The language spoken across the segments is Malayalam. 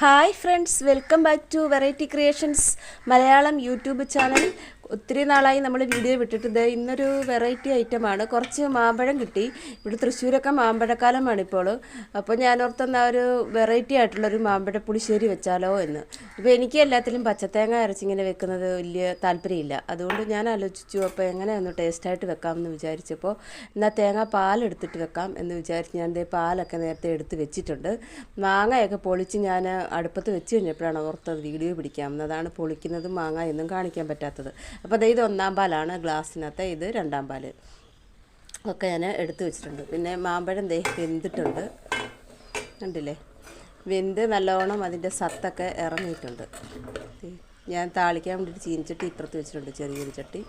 Hi friends welcome back to variety creations Malayalam YouTube channel ഒത്തിരി നാളായി നമ്മൾ വീഡിയോ വിട്ടിട്ട് ഇന്നൊരു വെറൈറ്റി ഐറ്റമാണ് കുറച്ച് മാമ്പഴം കിട്ടി. ഇവിടെ തൃശ്ശൂരൊക്കെ മാമ്പഴക്കാലമാണ് ഇപ്പോൾ അപ്പോൾ ഞാൻ ഓർത്തെന്നാ ഒരു വെറൈറ്റി ആയിട്ടുള്ളൊരു മാമ്പഴ പുളിശ്ശേരി വെച്ചാലോ എന്ന്. ഇപ്പോൾ എനിക്ക് എല്ലാത്തിലും പച്ചത്തേങ്ങ അരച്ചിങ്ങനെ വെക്കുന്നത് വലിയ താല്പര്യമില്ല. അതുകൊണ്ട് ഞാൻ ആലോചിച്ചു അപ്പോൾ എങ്ങനെ ഒന്ന് ടേസ്റ്റായിട്ട് വെക്കാമെന്ന് വിചാരിച്ചപ്പോൾ എന്നാൽ തേങ്ങ പാലെടുത്തിട്ട് വെക്കാം എന്ന് വിചാരിച്ച് ഞാൻ ദേ പാലൊക്കെ നേരത്തെ എടുത്ത് വെച്ചിട്ടുണ്ട്. മാങ്ങയൊക്കെ പൊളിച്ച് ഞാൻ അടുപ്പത്ത് വെച്ച് കഴിഞ്ഞപ്പോഴാണ് ഓർത്തത് വീഡിയോ പിടിക്കാമെന്ന് അതാണ് പൊളിക്കുന്നതും മാങ്ങ എന്നും കാണിക്കാൻ പറ്റാത്തത്. അപ്പോൾ ഇത് ഒന്നാം പാലാണ് ഗ്ലാസ്സിനകത്ത് ഇത് രണ്ടാം പാൽ. ഒക്കെ ഞാൻ എടുത്തു വെച്ചിട്ടുണ്ട്. പിന്നെ മാമ്പഴം ദേ വെന്തിട്ടുണ്ട്. കണ്ടില്ലേ? വെന്ത് നല്ലോണം അതിന്റെ സത്തൊക്കെ ഇറങ്ങിയിട്ടുണ്ട്. ഞാൻ താളിക്കാൻ വേണ്ടിയിട്ട് ചീനിച്ചട്ടി ഇപ്പുറത്ത് വെച്ചിട്ടുണ്ട് ചെറിയൊരു ചട്ടി.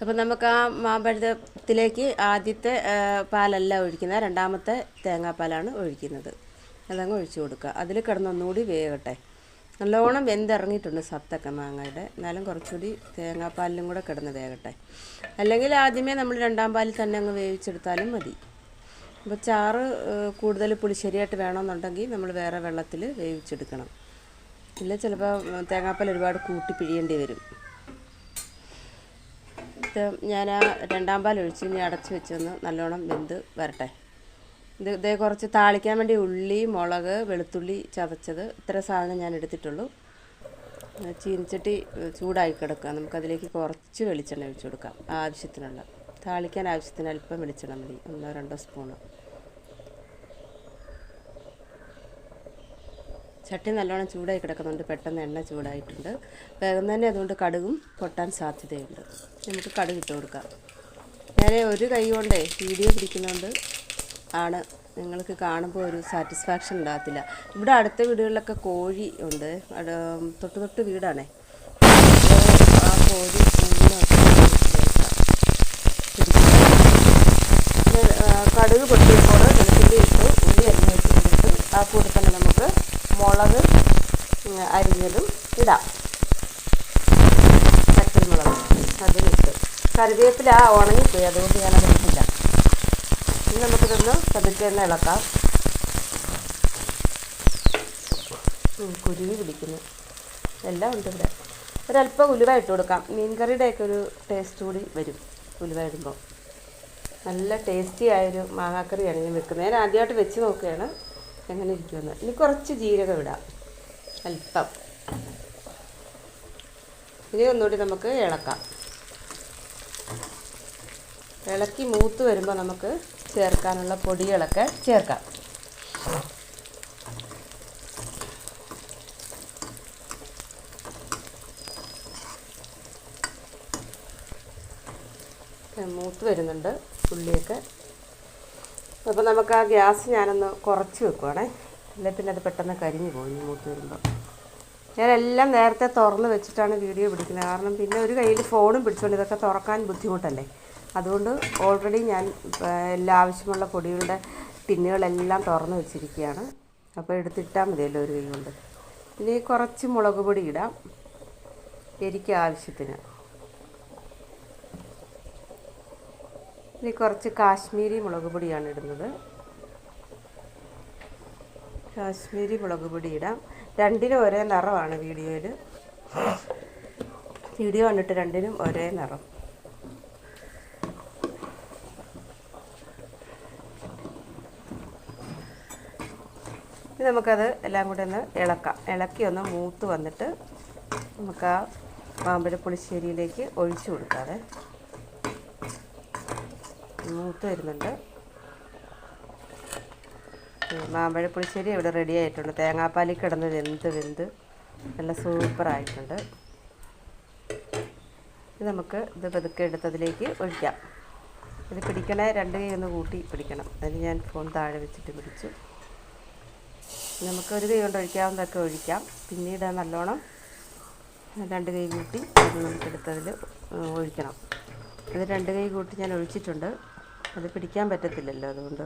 അപ്പോൾ നമുക്ക് ആ മാമ്പഴത്തിലേക്ക് ആദ്യത്തെ പാലല്ല ഒഴിക്കുന്നത് രണ്ടാമത്തെ തേങ്ങാപ്പാലാണ് ഒഴിക്കുന്നത്. അതങ്ങ് ഒഴിച്ചു കൊടുക്കുക. അതിൽ കിടന്നൊന്നുകൂടി വേകട്ടെ നല്ലോണം വെന്തിറങ്ങിയിട്ടുണ്ട് സത്തൊക്കെ മാങ്ങയുടെ. എന്നാലും കുറച്ചുകൂടി തേങ്ങാപ്പാലിലും കൂടെ കിടന്ന് വേകട്ടെ. അല്ലെങ്കിൽ ആദ്യമേ നമ്മൾ രണ്ടാം പാലിൽ തന്നെ അങ്ങ് വേവിച്ചെടുത്താലും മതി. അപ്പോൾ ചാറ് കൂടുതൽ പുളിശ്ശേരിയായിട്ട് വേണമെന്നുണ്ടെങ്കിൽ നമ്മൾ വേറെ വെള്ളത്തിൽ വേവിച്ചെടുക്കണം. ഇല്ല ചിലപ്പോൾ തേങ്ങാപ്പാൽ ഒരുപാട് കൂട്ടി പിഴിയേണ്ടി വരും. ഞാൻ ആ രണ്ടാം പാൽ ഒഴിച്ച് ഇനി അടച്ച് വെച്ചൊന്ന് നല്ലോണം വെന്ത് വരട്ടെ. ഇത് ഇതേ കുറച്ച് താളിക്കാൻ വേണ്ടി ഉള്ളി മുളക് വെളുത്തുള്ളി ചതച്ചത് ഇത്ര സാധനം ഞാൻ എടുത്തിട്ടുള്ളൂ. ചീനിച്ചട്ടി ചൂടായി കിടക്കുക. നമുക്കതിലേക്ക് കുറച്ച് വെളിച്ചെണ്ണ ഒഴിച്ചു കൊടുക്കാം ആവശ്യത്തിനുള്ള. താളിക്കാൻ ആവശ്യത്തിന് അല്പം വെളിച്ചെണ്ണ മതി. ഒന്നോ രണ്ടോ സ്പൂണ്. ചട്ടി നല്ലോണം ചൂടായി കിടക്കുന്നുണ്ട്. പെട്ടെന്ന് എണ്ണ ചൂടായിട്ടുണ്ട്. വേഗം തന്നെ അതുകൊണ്ട് കടുകും പൊട്ടാൻ സാധ്യതയുണ്ട്. നമുക്ക് കടുക് ഇട്ട് കൊടുക്കാം. നേരെ ഒരു കൈ കൊണ്ടേ വീഡിയോ പിടിക്കുന്നതുകൊണ്ട് ആണ്. നിങ്ങൾക്ക് കാണുമ്പോൾ ഒരു സാറ്റിസ്ഫാക്ഷൻ ഉണ്ടാകത്തില്ല. ഇവിടെ അടുത്ത വീടുകളിലൊക്കെ കോഴി ഉണ്ട്. തൊട്ട് തൊട്ട് വീടാണേ. ആ കോഴി കടുക് പൊട്ടിയപ്പോൾ വെളുത്തുള്ളി ഇട്ട് ഉള്ളി അരിഞ്ഞിട്ട് ആ കൂടെ തന്നെ നമുക്ക് മുളക് അരിഞ്ഞതും ഇടാം. പച്ചമുളക്. അതിലിട്ട് കറിവേപ്പില ഉണങ്ങിപ്പോയി അതുകൊണ്ട് ഞാനത് ഇട്ടില്ല. ഇനി നമുക്കിതൊന്ന് പതുക്കെ തന്നെ ഇളക്കാം. കുരുവി പിടിക്കുന്നു. എല്ലാം ഉണ്ട് ഇവിടെ. ഒരല്പം ഉലുവ ഇട്ട് കൊടുക്കാം. മീൻ കറിയുടെയൊക്കെ ഒരു ടേസ്റ്റ് കൂടി വരും ഉലുവ ഇടുമ്പോൾ നല്ല ടേസ്റ്റി ആയൊരു മാങ്ങാക്കറിയാണ് ഞാൻ വെക്കുന്നത്. ഞാൻ ആദ്യമായിട്ട് വെച്ച് നോക്കുകയാണ് എങ്ങനെ ഇരിക്കുമെന്ന്. ഇനി കുറച്ച് ജീരകം ഇടാം. അല്പം ഇനി ഒന്നുകൂടി നമുക്ക് ഇളക്കാം. ഇളക്കി മൂത്ത് വരുമ്പോൾ നമുക്ക് ചേർക്കാനുള്ള പൊടികളൊക്കെ ചേർക്കാം. മൂത്ത് വരുന്നുണ്ട് ഉള്ളിയൊക്കെ. അപ്പോൾ നമുക്ക് ആ ഗ്യാസ് ഞാനൊന്ന് കുറച്ച് വെക്കുവാണേ. അല്ലെങ്കിൽ പിന്നെ അത് പെട്ടെന്ന് കരിഞ്ഞു പോയി മൂത്ത് വരുമ്പോൾ ഞാനെല്ലാം നേരത്തെ തുറന്ന് വെച്ചിട്ടാണ് വീഡിയോ പിടിക്കുന്നത്. കാരണം പിന്നെ ഒരു കയ്യിൽ ഫോണും പിടിച്ചുകൊണ്ട് ഇതൊക്കെ തുറക്കാൻ ബുദ്ധിമുട്ടല്ലേ? അതുകൊണ്ട് ഓൾറെഡി ഞാൻ എല്ലാ ആവശ്യമുള്ള പൊടികളുടെ ടിന്നുകളെല്ലാം തുറന്ന് വെച്ചിരിക്കുകയാണ്. അപ്പോൾ എടുത്തിട്ടാൽ മതിയല്ലോ ഒരു കൈ കൊണ്ട്. ഇനി കുറച്ച് മുളക് പൊടി ഇടാം. എരിക്ക് ആവശ്യത്തിന്. ഇനി കുറച്ച് കാശ്മീരി മുളക് പൊടിയാണ് ഇടുന്നത്. കാശ്മീരി മുളക് പൊടി ഇടാം. രണ്ടിനും ഒരേ നിറമാണ് വീഡിയോയിൽ വീഡിയോ കണ്ടിട്ട് രണ്ടിനും ഒരേ നിറം. ഇനി നമുക്കത് എല്ലാം കൂടെ ഒന്ന് ഇളക്കാം. ഇളക്കി ഒന്ന് മൂത്ത് വന്നിട്ട് നമുക്ക് ആ മാമ്പഴ പുളിശ്ശേരിയിലേക്ക് ഒഴിച്ചു കൊടുക്കാതെ മൂത്ത് വരുന്നുണ്ട്. മാമ്പഴ പുളിശ്ശേരി ഇവിടെ റെഡി ആയിട്ടുണ്ട്. തേങ്ങാപ്പാലിൽ കിടന്ന് വെന്ത് വെന്ത് നല്ല സൂപ്പറായിട്ടുണ്ട് ഇത് നമുക്ക് ഇത് പതുക്കെ എടുത്തതിലേക്ക് ഒഴിക്കാം. ഇത് പിടിക്കണേ രണ്ട് കൈ ഒന്ന് കൂട്ടി പിടിക്കണം. അതിന് ഞാൻ ഫോൺ താഴെ വെച്ചിട്ട് പിടിച്ചു. നമുക്ക് ഒരു കൈ കൊണ്ട് ഒഴിക്കാവുന്നതൊക്കെ ഒഴിക്കാം. പിന്നീട് നല്ലോണം രണ്ട് കൈ കൂട്ടി അത് നമുക്ക് എടുത്തതിൽ ഒഴിക്കണം. ഇത് രണ്ട് കൈ കൂട്ടി ഞാൻ ഒഴിച്ചിട്ടുണ്ട്. അത് പിടിക്കാൻ പറ്റത്തില്ലല്ലോ അതുകൊണ്ട്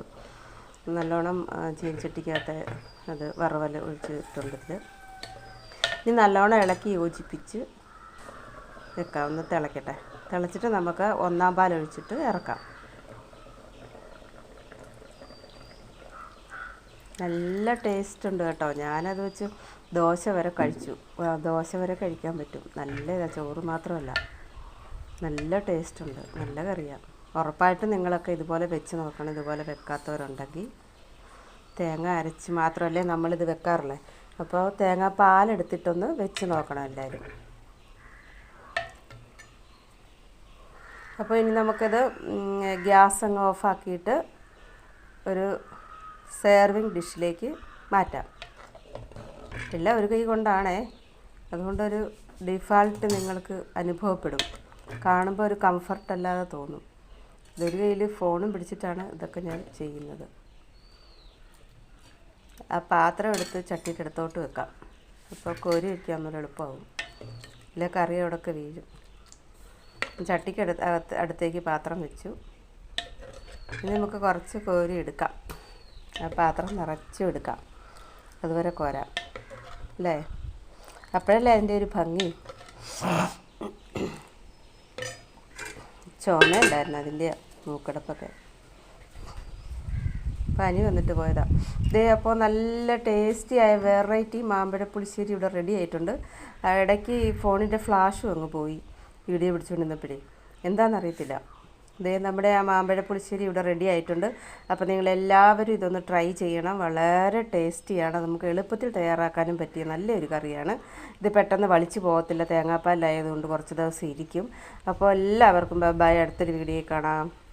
നല്ലോണം ചീനച്ചട്ടിക്കകത്ത് അത് വറവൽ ഒഴിച്ചിട്ടുണ്ട് ഇതിൽ ഇനി നല്ലോണം ഇളക്കി യോജിപ്പിച്ച് വെക്കാം. ഒന്ന് തിളക്കട്ടെ. തിളച്ചിട്ട് നമുക്ക് ഒന്നാം പാൽ ഒഴിച്ചിട്ട് ഇറക്കാം. നല്ല ടേസ്റ്റ് ഉണ്ട് കേട്ടോ. ഞാനത് വെച്ച് ദോശ വരെ കഴിച്ചു. ദോശ വരെ കഴിക്കാൻ പറ്റും. നല്ല ഇതാ ചോറ് മാത്രമല്ല. നല്ല ടേസ്റ്റ് ഉണ്ട്. നല്ല കറിയാണ് ഉറപ്പായിട്ടും നിങ്ങളൊക്കെ ഇതുപോലെ വെച്ച് നോക്കണം. ഇതുപോലെ വെക്കാത്തവരുണ്ടെങ്കിൽ തേങ്ങ അരച്ച് മാത്രമല്ലേ നമ്മളിത് വെക്കാറുള്ളത് അപ്പോൾ തേങ്ങ പാലെടുത്തിട്ടൊന്ന് വെച്ച് നോക്കണം എല്ലാവരും. അപ്പോൾ ഇനി നമുക്കിത് ഗ്യാസ് അങ്ങ് ഓഫാക്കിയിട്ട് ഒരു സെർവിങ് ഡിഷിലേക്ക് മാറ്റാം. എല്ലാം ഒരു കൈ കൊണ്ടാണേ. അതുകൊണ്ടൊരു ഡിഫാൾട്ട് നിങ്ങൾക്ക് അനുഭവപ്പെടും. കാണുമ്പോൾ ഒരു കംഫർട്ട് അല്ലാതെ തോന്നും. ഇതൊരു കയ്യിൽ ഫോണും പിടിച്ചിട്ടാണ് ഇതൊക്കെ ഞാൻ ചെയ്യുന്നത്. ആ പാത്രം എടുത്ത് ചട്ടിയുടെ അടുത്തോട്ട് വെക്കാം. അപ്പോൾ കോരി വയ്ക്കാൻ നല്ല എളുപ്പമാവും. ഇല്ല കറി അവിടെയൊക്കെ വീഴും. ചട്ടിക്ക് അടുത്തേക്ക് പാത്രം വെച്ചു. ഇനി നമുക്ക് കുറച്ച് കോരി എടുക്കാം. ആ പാത്രം നിറച്ചും എടുക്കാം അതുവരെ കോരാം. അല്ലേ? അപ്പോഴല്ലേ അതിന്റെ ഒരു ഭംഗി? ചുമയുണ്ടായിരുന്നു അതിന്റെ മൂക്കടപ്പൊക്കെ. പനി വന്നിട്ട് പോയതാ. ഇതേ അപ്പോൾ നല്ല ടേസ്റ്റിയായ വെറൈറ്റി മാമ്പഴ പുളിശ്ശേരി ഇവിടെ റെഡി ആയിട്ടുണ്ട്. ഇടയ്ക്ക് ഫോണിന്റെ ഫ്ലാഷും അങ്ങ് പോയി. വീഡിയോ പിടിച്ചുകൊണ്ടിരുന്നപ്പോഴേ. എന്താണെന്നറിയത്തില്ല ഇതേ നമ്മുടെ ആ മാമ്പഴ പുളിശ്ശേരി ഇവിടെ റെഡി ആയിട്ടുണ്ട്. അപ്പോൾ നിങ്ങൾ എല്ലാവരും ഇതൊന്ന് ട്രൈ ചെയ്യണം. വളരെ ടേസ്റ്റിയാണ് നമുക്ക് എളുപ്പത്തിൽ തയ്യാറാക്കാനും പറ്റിയ നല്ലൊരു കറിയാണ്. ഇത് പെട്ടെന്ന് വലിച്ചു പോകത്തില്ല. തേങ്ങാപ്പാലായതുകൊണ്ട് കുറച്ച് ദിവസം ഇരിക്കും. അപ്പോൾ എല്ലാവർക്കും ബൈ അടുത്തൊരു വീഡിയോ കാണാം.